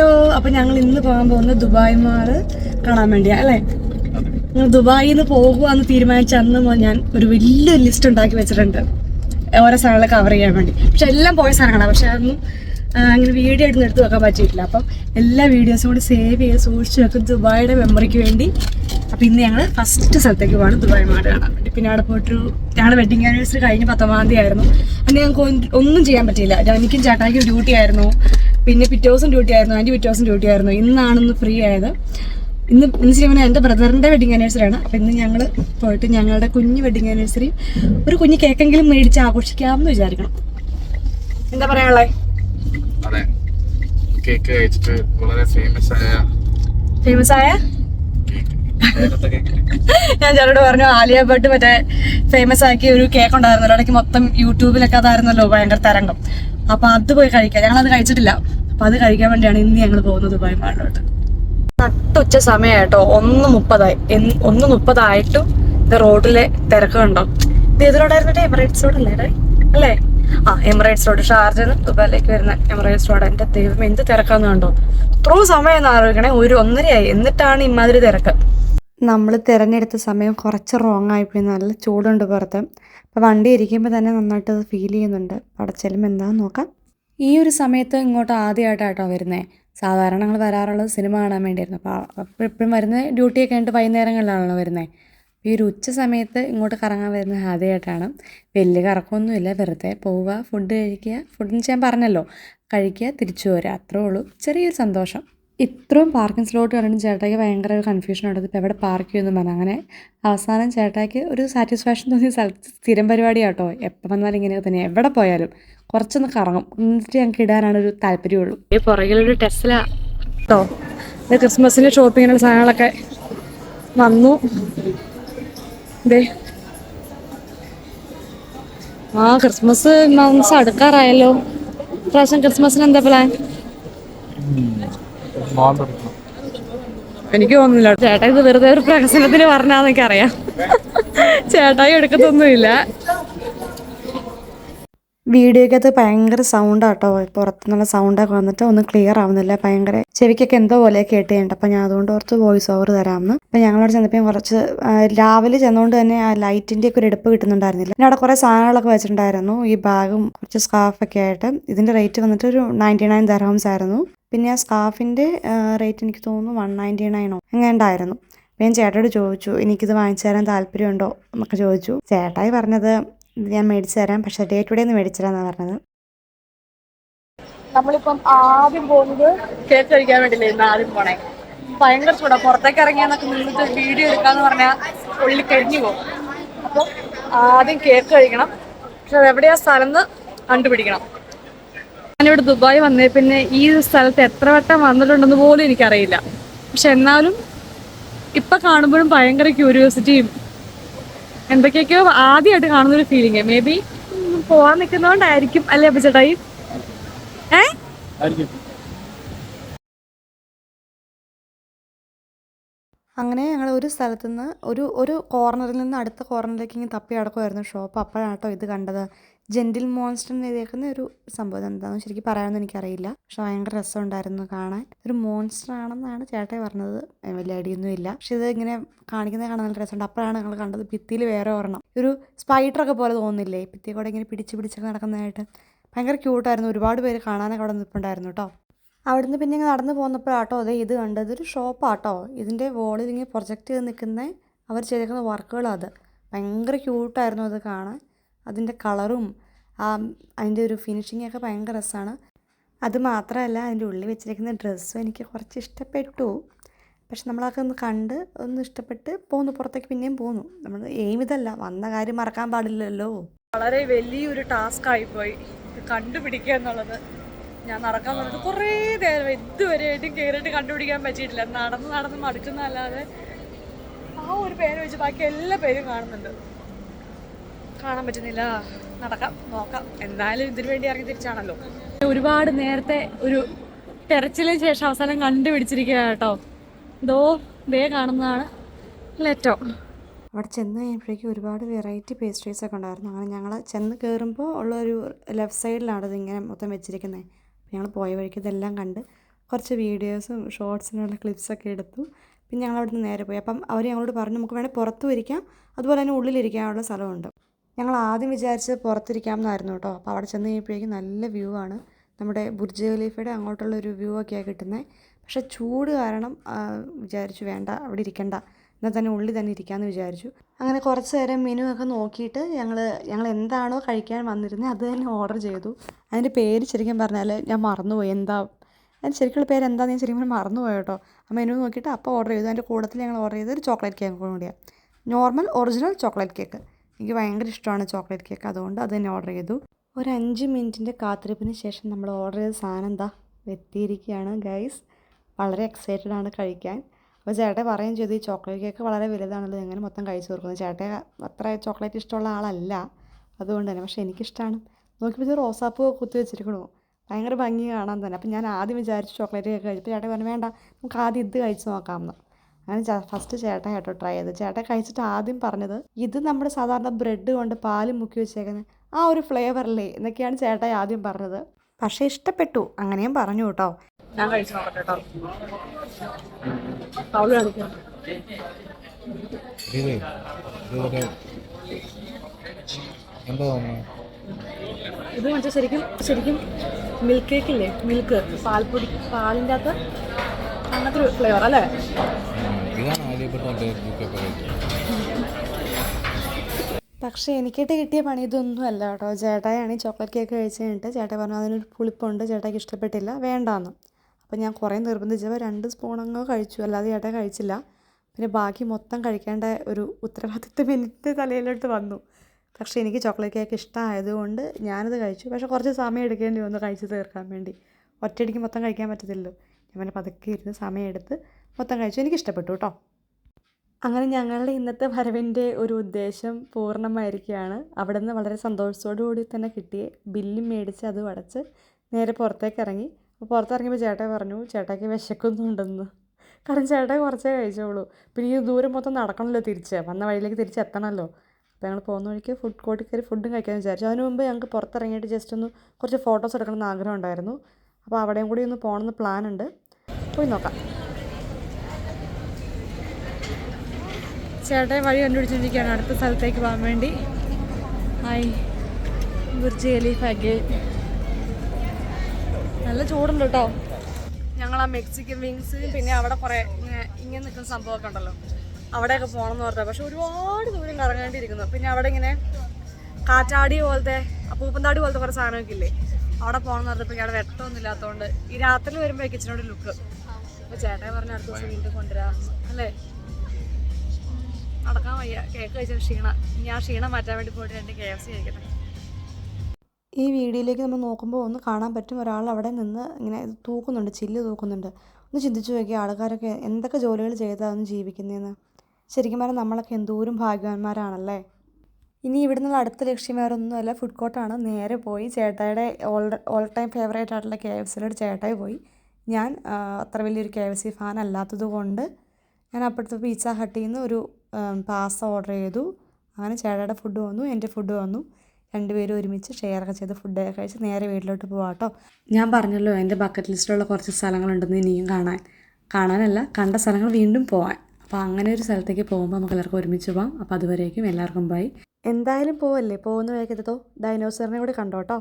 Hello അപ്പൊ ഞങ്ങൾ ഇന്ന് പോകാൻ പോകുന്നത് ദുബായ് മാൾ കാണാൻ വേണ്ടിയാ അല്ലേ? ഞങ്ങൾ ദുബായിൽ നിന്ന് പോകുവാന്ന് തീരുമാനിച്ച അന്ന് ഞാൻ ഒരു വലിയ ലിസ്റ്റ് ഉണ്ടാക്കി വെച്ചിട്ടുണ്ട്. ഓരോ സ്ഥലങ്ങൾ കവർ ചെയ്യാൻ വേണ്ടി. പക്ഷെ എല്ലാം പോയ സ്ഥലങ്ങളാണ് പക്ഷെ അതൊന്നും അങ്ങനെ വീഡിയോ ആയിട്ട് എടുത്ത് വെക്കാൻ പറ്റിയിട്ടില്ല. അപ്പം എല്ലാ വീഡിയോസും കൂടി സേവ് ചെയ്ത് സൂക്ഷിച്ച് വെക്കും ദുബായിയുടെ മെമ്മറിക്ക് വേണ്ടി. അപ്പം ഇന്ന് ഞങ്ങൾ ഫസ്റ്റ് സ്ഥലത്തേക്ക് പോകണം ദുബായ് മാട് കാണാൻ വേണ്ടി. പിന്നെ അവിടെ പോയിട്ടൊരു ഞങ്ങളുടെ വെഡിങ് ആനിവേഴ്സറി കഴിഞ്ഞ് പത്തൊമ്പതാം തീയതി ആയിരുന്നു. അന്ന് ഞങ്ങൾക്ക് ഒന്നും- ചെയ്യാൻ പറ്റിയില്ല. എനിക്കും ചേട്ടായിക്കും ഡ്യൂട്ടി ആയിരുന്നു. പിന്നെ പിറ്റേ ദിവസം ഡ്യൂട്ടി ആയിരുന്നു. ആന്റി പിറ്റേ ദിവസം ഡ്യൂട്ടി ആയിരുന്നു. ഇന്നാണെന്ന് ഫ്രീ ആയത്. ഇന്ന് ഇന്ന് ശരിക്കും എന്റെ ബ്രദറിന്റെ വെഡിങ് ആനിവേഴ്സറി ആണ്. അപ്പം ഇന്ന് ഞങ്ങൾ പോയിട്ട് ഞങ്ങളുടെ കുഞ്ഞ് വെഡിങ് ആനിവേഴ്സറി ഒരു കുഞ്ഞ് കേക്കെങ്കിലും മേടിച്ച് ആഘോഷിക്കാമെന്ന് വിചാരിക്കണം. എന്താ പറയാനുള്ളത് അതെ. കേക്ക് കഴിച്ചിട്ട് വളരെ ഫേമസ് ആയ ഫേമസ് ആയ? ഞാൻ ചേട്ടനോട് പറഞ്ഞു ആലിയ ഭട്ട് മറ്റേ ഫേമസ് ആക്കിയ ഒരു കേക്ക് ഉണ്ടായിരുന്നല്ലോ. ഇടയ്ക്ക് മൊത്തം യൂട്യൂബിലൊക്കെ അതായിരുന്നല്ലോ ഭയങ്കര തരംഗം. അപ്പൊ അത് പോയി കഴിക്കാം. ഞങ്ങൾ അത് കഴിച്ചിട്ടില്ല. അപ്പൊ അത് കഴിക്കാൻ വേണ്ടിയാണ് ഇന്ന് ഞങ്ങൾ പോകുന്നത് ദുബായ് മാളിലോട്ട്. നട്ടുച്ച സമയായിട്ടോ. ഒന്ന് മുപ്പതായി. ഒന്ന് മുപ്പതായിട്ടും ഇത് റോഡിലെ തിരക്ക് കണ്ടോ? ഇത് ഏത് റോഡായിരുന്നു എമിറേറ്റ്സ് റോഡ് അല്ലേ അല്ലേ? ആ എമിറേറ്റ്സ് റോഡ്. ഷാർജന്ന് ദുബായിലേക്ക് വരുന്ന എമിറേറ്റ്സ് റോഡ്. എന്റെ ദൈവം എന്ത് തിരക്കാന്ന് കണ്ടോ? ഇത്രയും സമയം എന്ന് ആലോചിക്കണേ. ഒരു ഒന്നരയായി. എന്നിട്ടാണ് ഇമാതിരി തിരക്ക്. നമ്മൾ തിരഞ്ഞെടുത്ത സമയം കുറച്ച് റോങ് ആയിപ്പോയി. നല്ല ചൂടുണ്ട് പുറത്ത്. അപ്പോൾ വണ്ടി ഇരിക്കുമ്പോൾ തന്നെ നന്നായിട്ട് അത് ഫീൽ ചെയ്യുന്നുണ്ട്. അവിടെ എന്താന്ന് നോക്കാം. ഈ ഒരു സമയത്ത് ഇങ്ങോട്ട് ആദ്യമായിട്ടാട്ടോ വരുന്നത് സാധാരണ ഞങ്ങൾ വരാറുള്ളത് സിനിമ കാണാൻ വേണ്ടിയായിരുന്നു. അപ്പോൾ എപ്പോഴും വരുന്നത് ഡ്യൂട്ടിയൊക്കെ കഴിഞ്ഞിട്ട് വൈകുന്നേരങ്ങളിലാണല്ലോ വരുന്നത് ഈ ഒരു ഉച്ച സമയത്ത് ഇങ്ങോട്ട് കറങ്ങാൻ വരുന്നത് ആദ്യമായിട്ടാണ് വലിയ കറക്കമൊന്നുമില്ല. വെറുതെ പോവുക ഫുഡ് കഴിക്കുക. ഫുഡ് ഞാൻ പറഞ്ഞല്ലോ. കഴിക്കുക തിരിച്ചു വരിക. അത്രേ ഉള്ളൂ. ചെറിയൊരു സന്തോഷം. ഇത്രയും പാർക്കിംഗ് സ്ലോട്ട് കണ്ടിട്ട് ചേട്ടായിക്ക് ഭയങ്കര ഒരു കൺഫ്യൂഷൻ ഉണ്ട് ഇപ്പോൾ എവിടെ പാർക്ക് ചെയ്യുമെന്ന് പറഞ്ഞു. അങ്ങനെ അവസാനം ചേട്ടായിക്ക് ഒരു സാറ്റിസ്ഫാക്ഷൻ തോന്നിയ സ്ഥലത്ത് സ്ഥിരം പരിപാടി കേട്ടോ എപ്പോൾ വന്നാലും ഇങ്ങനെയൊക്കെ തന്നെ. എവിടെ പോയാലും കുറച്ചൊന്ന് കറങ്ങും. എന്നിട്ട് ഞങ്ങൾക്ക് ഇടാനാണ് ഒരു താല്പര്യമുള്ളൂ. ഈ പുറകിലൊരു ടെസ്ല. കേട്ടോ ഇത് ക്രിസ്മസിന് ഷോപ്പിങ്ങിനുള്ള സാധനങ്ങളൊക്കെ വന്നു. ദേ. ആ ക്രിസ്മസ് മന്ത്സ് അടുക്കാറായല്ലോ. പ്രാവശ്യം ക്രിസ്മസിന് എന്താ പ്ലാൻ എനിക്ക് തോന്നുന്നില്ല. ചേട്ടാ ഇത് വെറുതെ ഒരു പ്രഹസനത്തിന് പറഞ്ഞാന്ന് എനിക്കറിയാം ചേട്ടായി എടുക്കത്തൊന്നുമില്ല. വീഡിയോക്കകത്ത് ഭയങ്കര സൗണ്ടാട്ടോ പുറത്തുനിന്നുള്ള സൗണ്ടൊക്കെ വന്നിട്ട് ഒന്നും ക്ലിയർ ആവുന്നില്ല. ഭയങ്കര ചെവിക്കൊക്കെ എന്തോ പോലെ കേട്ട് കഴിഞ്ഞിട്ട് അപ്പം ഞാൻ അതുകൊണ്ട് കുറച്ച് വോയിസ് ഓവർ തരാമെന്ന്. അപ്പം ഞങ്ങളവിടെ ചെന്നപ്പോൾ കുറച്ച് രാവിലെ ചെന്നുകൊണ്ട് തന്നെ ആ ലൈറ്റിന്റെ ഒക്കെ ഒരു എടുപ്പ് കിട്ടുന്നുണ്ടായിരുന്നില്ല. പിന്നെ അവിടെ കുറേ സാധനങ്ങളൊക്കെ വെച്ചിട്ടുണ്ടായിരുന്നു. ഈ ബാഗും കുറച്ച് സ്കാർഫൊക്കെ ആയിട്ട്. ഇതിന്റെ റേറ്റ് വന്നിട്ട് ഒരു നയന്റി നയൻ ദർഹംസ് ആയിരുന്നു. പിന്നെ ആ സ്കാർഫിന്റെ റേറ്റ് എനിക്ക് തോന്നുന്നു വൺ നയന്റി നയനോ എങ്ങാണ്ടായിരുന്നു. അപ്പം ഞാൻ ചേട്ടയോട് ചോദിച്ചു എനിക്കിത് വാങ്ങിച്ചു തരാൻ താല്പര്യമുണ്ടോ? എന്നൊക്കെ ചോദിച്ചു. ചേട്ടായി പറഞ്ഞത് ഞാൻ മേടിച്ചു തരാം പക്ഷേ ഡേ ടു ഡേ ഒന്ന് മേടിച്ചു തരാമെന്നാണ് പറഞ്ഞത്. നമ്മളിപ്പം ആദ്യം പോകുന്നത് കേക്ക് കഴിക്കാൻ വേണ്ടിയില്ലേ ഇന്ന് ആദ്യം പോണേ. ഭയങ്കര ചൂടാ. പുറത്തേക്ക് ഇറങ്ങിയാന്നൊക്കെ നിന്നിട്ട് വീഡിയോ എടുക്കാന്ന് പറഞ്ഞാൽ ഉള്ളിൽ കഴിഞ്ഞു പോകും. അപ്പോൾ ആദ്യം കേക്ക് കഴിക്കണം. പക്ഷെ അത് എവിടെയാ സ്ഥലം കണ്ടുപിടിക്കണം. ഞാനിവിടെ ദുബായ് വന്നേ പിന്നെ ഈ സ്ഥലത്ത് എത്ര വട്ടം വന്നിട്ടുണ്ടെന്ന് പോലും എനിക്കറിയില്ല. പക്ഷെ എന്നാലും ഇപ്പൊ കാണുമ്പോഴും ഭയങ്കര ക്യൂരിയോസിറ്റിയും എന്തൊക്കെയൊക്കെയോ ആദ്യമായിട്ട് കാണുന്ന ഒരു ഫീലിംഗ് മേ ബി പോവാൻ നിൽക്കുന്നതുകൊണ്ടായിരിക്കും അല്ലേ അപ്പൊ ചേട്ടായി ഏ അങ്ങനെ ഞങ്ങൾ ഒരു സ്ഥലത്തു നിന്ന് ഒരു ഒരു കോർണറിൽ നിന്ന് അടുത്ത കോർണറിലേക്ക് ഇങ്ങനെ തപ്പി അടക്കുമായിരുന്നു ഷോപ്പ് അപ്പോഴാണ് കേട്ടോ ഇത് കണ്ടത്. ജെന്റിൽ മോൺസ്റ്റർ എഴുതിയേക്കുന്ന ഒരു സംഭവം എന്താണെന്ന് ശരിക്കും പറയാമെന്ന് എനിക്കറിയില്ല. പക്ഷെ ഭയങ്കര രസമുണ്ടായിരുന്നു കാണാൻ. ഒരു മോൺസ്റ്റർ ആണെന്നാണ് ചേട്ടൻ പറഞ്ഞത്. വലിയ ഐഡിയൊന്നും ഇല്ല. പക്ഷെ ഇത് ഇങ്ങനെ കാണിക്കുന്നത് കാണാൻ നല്ല രസമുണ്ട്. അപ്പോഴാണ് ഞങ്ങൾ കണ്ടത് ഭിത്തിയിൽ വേറെ ഒരെണ്ണം. ഒരു സ്പൈഡറൊക്കെ പോലെ തോന്നുന്നില്ലേ? ഭിത്തി കൂടെ ഇങ്ങനെ പിടിച്ച് പിടിച്ചൊക്കെ നടക്കുന്നതായിട്ട്. ഭയങ്കര ക്യൂട്ടായിരുന്നു ഒരുപാട് പേര് കാണാനൊക്കെ അവിടെ നിൽപ്പുണ്ടായിരുന്നു കേട്ടോ അവിടുന്ന് പിന്നെ ഇങ്ങനെ നടന്നു പോന്നപ്പോഴാട്ടോ അതെ ഇത് കണ്ടത്. ഒരു ഷോപ്പാട്ടോ. ഇതിന്റെ വോളിൽ ഇങ്ങനെ പ്രൊജക്റ്റ് ചെയ്ത് നിൽക്കുന്ന അവർ ചെയ്തേക്കുന്ന വർക്കുകളും അത്. ഭയങ്കര ക്യൂട്ടായിരുന്നു അത് കാണാൻ. അതിന്റെ കളറും ആ അതിന്റെ ഒരു ഫിനിഷിംഗ് ഒക്കെ ഭയങ്കര രസമാണ്. അത് മാത്രമല്ല അതിന്റെ ഉള്ളിൽ വെച്ചിരിക്കുന്ന ഡ്രസ്സും എനിക്ക് കുറച്ച് ഇഷ്ടപ്പെട്ടു. പക്ഷെ നമ്മളൊക്കെ ഒന്ന് കണ്ട് ഒന്ന് ഇഷ്ടപ്പെട്ട് പോന്നു. പുറത്തേക്ക് പിന്നെയും പോന്നു. നമ്മൾ എയിം ഇതല്ല. വന്ന കാര്യം മറക്കാൻ പാടില്ലല്ലോ. വളരെ വലിയൊരു ടാസ്ക് ആയിപ്പോയി കണ്ടുപിടിക്കുക എന്നുള്ളത്. ഞാൻ നടക്കാൻ പറഞ്ഞിട്ട് കുറേ നേരം ഇതുവരെയായിട്ടും കയറിയിട്ട് കണ്ടുപിടിക്കാൻ പറ്റിയിട്ടില്ല. നടന്ന് നടന്ന് മടുക്കുന്നതല്ലാതെ ആ ഒരു പേര് വെച്ച് ബാക്കി എല്ലാ പേരും കാണുന്നുണ്ട്. കാണാൻ പറ്റുന്നില്ല. നടക്കാം നോക്കാം. എന്തായാലും ഇതിനു വേണ്ടി ഇറങ്ങി തിരിച്ചാണല്ലോ. ഒരുപാട് നേരത്തെ ഒരു തെരച്ചിലിന് ശേഷം അവസാനം കണ്ടുപിടിച്ചിരിക്കുക കേട്ടോ. ഇതോ ദേ കാണുന്നതാണ് ലെറ്റോ. അവിടെ ചെന്ന് കഴിയുമ്പോഴേക്കും ഒരുപാട് വെറൈറ്റി പേസ്ട്രീസ് ഒക്കെ ഉണ്ടായിരുന്നു. അങ്ങനെ ഞങ്ങൾ ചെന്ന് കയറുമ്പോൾ ഉള്ള ഒരു ലെഫ്റ്റ് സൈഡിലാണ് ഇത് ഇങ്ങനെ മൊത്തം വെച്ചിരിക്കുന്നത് ഞങ്ങൾ പോയ വഴിക്ക് ഇതെല്ലാം കണ്ട് കുറച്ച് വീഡിയോസും ഷോർട്സിനുള്ള ക്ലിപ്സൊക്കെ എടുത്തു. പിന്നെ ഞങ്ങൾ അവിടുന്ന് നേരെ പോയി. അപ്പം അവർ ഞങ്ങളോട് പറഞ്ഞു നമുക്ക് വേണേൽ പുറത്തും ഇരിക്കാം. അതുപോലെ തന്നെ ഉള്ളിലിരിക്കാനുള്ള സ്ഥലമുണ്ട്. ഞങ്ങൾ ആദ്യം വിചാരിച്ചത് പുറത്തിരിക്കാം എന്നായിരുന്നു കേട്ടോ. അപ്പോൾ അവിടെ ചെന്ന് കഴിഞ്ഞപ്പോഴേക്കും നല്ല വ്യൂ ആണ്. നമ്മുടെ ബുർജ് ഖലീഫയുടെ അങ്ങോട്ടുള്ള ഒരു വ്യൂ ഒക്കെയാണ് കിട്ടുന്നത് പക്ഷേ ചൂട് കാരണം വിചാരിച്ചു വേണ്ട അവിടെ ഇരിക്കണ്ട. എന്നാൽ തന്നെ ഉള്ളിൽ തന്നെ ഇരിക്കാമെന്ന് വിചാരിച്ചു. അങ്ങനെ കുറച്ച് നേരം മെനു ഒക്കെ നോക്കിയിട്ട് ഞങ്ങൾ ഞങ്ങൾ എന്താണോ കഴിക്കാൻ വന്നിരുന്നത് അത് തന്നെ ഓർഡർ ചെയ്തു. അതിന്റെ പേര് ശരിക്കും പറഞ്ഞാൽ ഞാൻ മറന്നുപോയി. എന്താ? അതിന് ശരിക്കുള്ള പേര് എന്താണെന്ന് ഞാൻ ശരിക്കും മറന്നുപോയി കേട്ടോ. ആ മെനു നോക്കിയിട്ട് അപ്പോൾ ഓർഡർ ചെയ്തു. അതിന്റെ കൂട്ടത്തിൽ ഞങ്ങൾ ഓർഡർ ചെയ്തത് ഒരു ചോക്ലേറ്റ് കേക്ക് കൂടിയാണ് നോർമൽ ഒറിജിനൽ ചോക്ലേറ്റ് കേക്ക് എനിക്ക് ഭയങ്കര ഇഷ്ടമാണ് ചോക്ലേറ്റ് കേക്ക് അതുകൊണ്ട് അത് തന്നെ ഓർഡർ ചെയ്തു. ഒരു അഞ്ച് മിനിറ്റിന്റെ കാത്തിരിപ്പിന് ശേഷം നമ്മൾ ഓർഡർ ചെയ്ത സാധനം എന്താ എത്തിയിരിക്കുകയാണ് ഗൈസ് വളരെ എക്സൈറ്റഡ് ആണ് കഴിക്കാൻ. അപ്പോൾ ചേട്ടൻ പറയുകയും ചെയ്തു ഈ ചോക്ലേറ്റ് കേക്ക് വളരെ വലുതാണല്ലോ എങ്ങനെ മൊത്തം കഴിച്ചു തീർക്കുന്നത് ചേട്ടൻ അത്ര ചോക്ലേറ്റ് ഇഷ്ടമുള്ള ആളല്ല അതുകൊണ്ട് തന്നെ. പക്ഷേ എനിക്കിഷ്ടമാണ് നോക്കിയപ്പോൾ ഇത് റോസാപ്പൂ കുത്തി വെച്ചിരിക്കണു. ഭയങ്കര ഭംഗി കാണാൻ തന്നെ. അപ്പം ഞാൻ ആദ്യം വിചാരിച്ചു ചോക്ലേറ്റ് കേക്ക് കഴിച്ചപ്പോൾ ചേട്ടൻ പറഞ്ഞു വേണ്ട നമുക്ക് ആദ്യം ഇത് കഴിച്ച് നോക്കാമെന്ന്. അങ്ങനെ ഫസ്റ്റ് ചേട്ടൻ കേട്ടോ ട്രൈ ചെയ്ത്. ചേട്ടൻ കഴിച്ചിട്ട് ആദ്യം പറഞ്ഞത് ഇത് നമ്മുടെ സാധാരണ ബ്രെഡ് കൊണ്ട് പാൽ മുക്കി വെച്ചേക്കുന്നത് ആ ഒരു ഫ്ലേവറല്ലേ എന്നൊക്കെയാണ് ചേട്ടൻ ആദ്യം പറഞ്ഞത്. പക്ഷേ ഇഷ്ടപ്പെട്ടു. അങ്ങനെയും പറഞ്ഞു കേട്ടോ. ഞാൻ കഴിച്ചു നോക്കട്ടെ കേട്ടോ. അവൾ കാണിക്കാം ഇത് മറ്റേ ശരിക്കും ശരിക്കും മിൽക്ക് കേക്ക് ഇല്ലേ? മിൽക്ക് പാൽപ്പൊടി പാലിന്റെ അകത്ത് അങ്ങനത്തെ ഒരു ഫ്ലേവർ അല്ലേ? പക്ഷേ എനിക്കിട്ട് കിട്ടിയ പണി ഇതൊന്നും അല്ല കേട്ടോ. ചേട്ടായാണ് ഈ ചോക്ലേറ്റ് കേക്ക് കഴിച്ച് കഴിഞ്ഞിട്ട്. ചേട്ടാ പറഞ്ഞു അതിനൊരു പുളിപ്പുണ്ട്. ചേട്ടായിക്ക് ഇഷ്ടപ്പെട്ടില്ല. വേണ്ടാന്ന്. അപ്പോൾ ഞാൻ കുറേ നിർബന്ധിച്ചപ്പോൾ രണ്ട് സ്പൂണങ്ങ് കഴിച്ചു. അല്ലാതെ ചേട്ടാ കഴിച്ചില്ല. പിന്നെ ബാക്കി മൊത്തം കഴിക്കേണ്ട ഒരു ഉത്തരവാദിത്വം എന്റെ തലയിലോട്ട് വന്നു. പക്ഷേ എനിക്ക് ചോക്ലേറ്റ് കേക്ക് ഇഷ്ടമായതുകൊണ്ട് ഞാനത് കഴിച്ചു. പക്ഷേ കുറച്ച് സമയം എടുക്കേണ്ടി വന്നു കഴിച്ച് തീർക്കാൻ വേണ്ടി. ഒറ്റയടിക്ക് മൊത്തം കഴിക്കാൻ പറ്റത്തില്ലല്ലോ. ഞാൻ പിന്നെ പതുക്കെ ഇരുന്ന് സമയം എടുത്ത് മൊത്തം കഴിച്ചു. എനിക്ക് ഇഷ്ടപ്പെട്ടു കേട്ടോ. അങ്ങനെ ഞങ്ങളുടെ ഇന്നത്തെ വരവിന്റെ ഒരു ഉദ്ദേശം പൂർണമായിരിക്കുകയാണ്. അവിടെ നിന്ന് വളരെ സന്തോഷത്തോടു കൂടി തന്നെ കിട്ടിയ ബില്ലും മേടിച്ച് അത് അടച്ച് നേരെ പുറത്തേക്ക് ഇറങ്ങി. അപ്പോൾ പുറത്തിറങ്ങിയപ്പോൾ ചേട്ടൻ പറഞ്ഞു ചേട്ടാക്ക് വിശക്കുന്നുണ്ടെന്ന്. കാരണം ചേട്ടായി കുറച്ചേ കഴിച്ചോളൂ. പിന്നെ ഈ ദൂരം മൊത്തം നടക്കണമല്ലോ തിരിച്ച്. വന്ന വഴിയിലേക്ക് തിരിച്ച് എത്തണമല്ലോ അപ്പോൾ ഞങ്ങൾ പോകുന്ന വഴിക്ക് ഫുഡ് കോർട്ടിൽ കയറി ഫുഡും കഴിക്കാമെന്ന് വിചാരിച്ചു. അതിന് മുമ്പ് ഞങ്ങൾക്ക് പുറത്തിറങ്ങിയിട്ട് ജസ്റ്റ് ഒന്ന് കുറച്ച് ഫോട്ടോസ് എടുക്കണമെന്ന് ആഗ്രഹം ഉണ്ടായിരുന്നു. അപ്പോൾ അവിടെയും കൂടി ഒന്ന് പോകണമെന്ന് പ്ലാൻ ഉണ്ട്. പോയി നോക്കാം. ചേട്ടൻ വഴി കണ്ടുപിടിച്ചിരിക്കുകയാണ് അടുത്ത സ്ഥലത്തേക്ക് പോകാൻ വേണ്ടി. ഹായ്. Burj Ali again. നല്ല ചൂടുണ്ട് കേട്ടോ ഞങ്ങൾ ആ മെക്സിക്കൻ വിങ്സ് പിന്നെ അവിടെ കുറേ ഇങ്ങനെ നിൽക്കുന്ന സംഭവമൊക്കെ ഉണ്ടല്ലോ. അവിടെയൊക്കെ പോകണം എന്ന് പറഞ്ഞത്. പക്ഷെ ഒരുപാട് ദൂരം കറങ്ങേണ്ടിയിരിക്കുന്നു. പിന്നെ അവിടെ ഇങ്ങനെ കാറ്റാടി പോലത്തെ പൂപ്പന്താടി പോലത്തെ കുറേ സാധനമൊക്കെ ഇല്ലേ? അവിടെ പോകണം എന്ന് പറഞ്ഞപ്പോൾ അവിടെ വെട്ടമൊന്നും ഇല്ലാത്തതുകൊണ്ട് ഈ രാത്രി വരുമ്പോൾ കിച്ചനോട് ലുക്ക് അപ്പോൾ ചേട്ടായി പറഞ്ഞ അടുത്ത ദിവസം വീണ്ടും കൊണ്ടുവരാം. അല്ലേ? നടക്കാൻ വയ്യ. കേക്ക് കഴിച്ച ക്ഷീണം. ഞാൻ ക്ഷീണം മാറ്റാൻ വേണ്ടി പോയിട്ട് രണ്ട് കെ എഫ് സി കഴിക്കട്ടെ. ഈ വീഡിയോയിലേക്ക് നമ്മൾ നോക്കുമ്പോൾ ഒന്ന് കാണാൻ പറ്റും. ഒരാൾ അവിടെ നിന്ന് ഇങ്ങനെ തൂക്കുന്നുണ്ട് ചില്ല് തൂക്കുന്നുണ്ട്. ഒന്ന് ചിന്തിച്ചു നോക്കിയ ആൾക്കാരൊക്കെ എന്തൊക്കെ ജോലികൾ ചെയ്താണ് ജീവിക്കുന്നതെന്ന് ശരിക്കും പറഞ്ഞാൽ നമ്മളൊക്കെ എന്തോരം ഭാഗ്യവാന്മാരാണല്ലേ? ഇനി ഇവിടെ നിന്നുള്ള അടുത്ത ലക്ഷ്യം വേറെ ഒന്നുമല്ല. ഫുഡ് കോർട്ടാണ് നേരെ പോയി ചേട്ടായുടെ ഓൾ ഓൾ ടൈം ഫേവറേറ്റ് ആയിട്ടുള്ള കെ എഫ് സിയിലൊരു ചേട്ടായി പോയി. ഞാൻ അത്ര വലിയൊരു കെ എഫ് സി ഫാൻ അല്ലാത്തത് കൊണ്ട് ഞാൻ അപ്പോഴത്തെ പിസ്സ ഹട്ടിൽ നിന്ന് ഒരു പാസ്ത ഓർഡർ ചെയ്തു. അങ്ങനെ ചേട്ടായുടെ ഫുഡ് വന്നു എന്റെ ഫുഡ് വന്നു. രണ്ടുപേരും ഒരുമിച്ച് ഷെയർ ഒക്കെ ചെയ്ത് ഫുഡൊക്കെ കഴിച്ച് നേരെ വീട്ടിലോട്ട് പോവാം കേട്ടോ ഞാൻ പറഞ്ഞല്ലോ എന്റെ ബക്കറ്റ് ലിസ്റ്റിലുള്ള കുറച്ച് സ്ഥലങ്ങളുണ്ടെന്ന് ഇനിയും കാണാൻ. കാണാനല്ല കണ്ട സ്ഥലങ്ങൾ വീണ്ടും പോവാൻ. അപ്പോൾ അങ്ങനെ ഒരു സ്ഥലത്തേക്ക് പോകുമ്പോൾ നമുക്ക് എല്ലാവർക്കും ഒരുമിച്ച് പോകാം അപ്പോൾ അതുവരേക്കും എല്ലാവർക്കും ബൈ എന്തായാലും പോവല്ലേ? പോകുന്ന വേഗത്തോ ഡൈനോസറിനെ കൂടി കണ്ടോ കേട്ടോ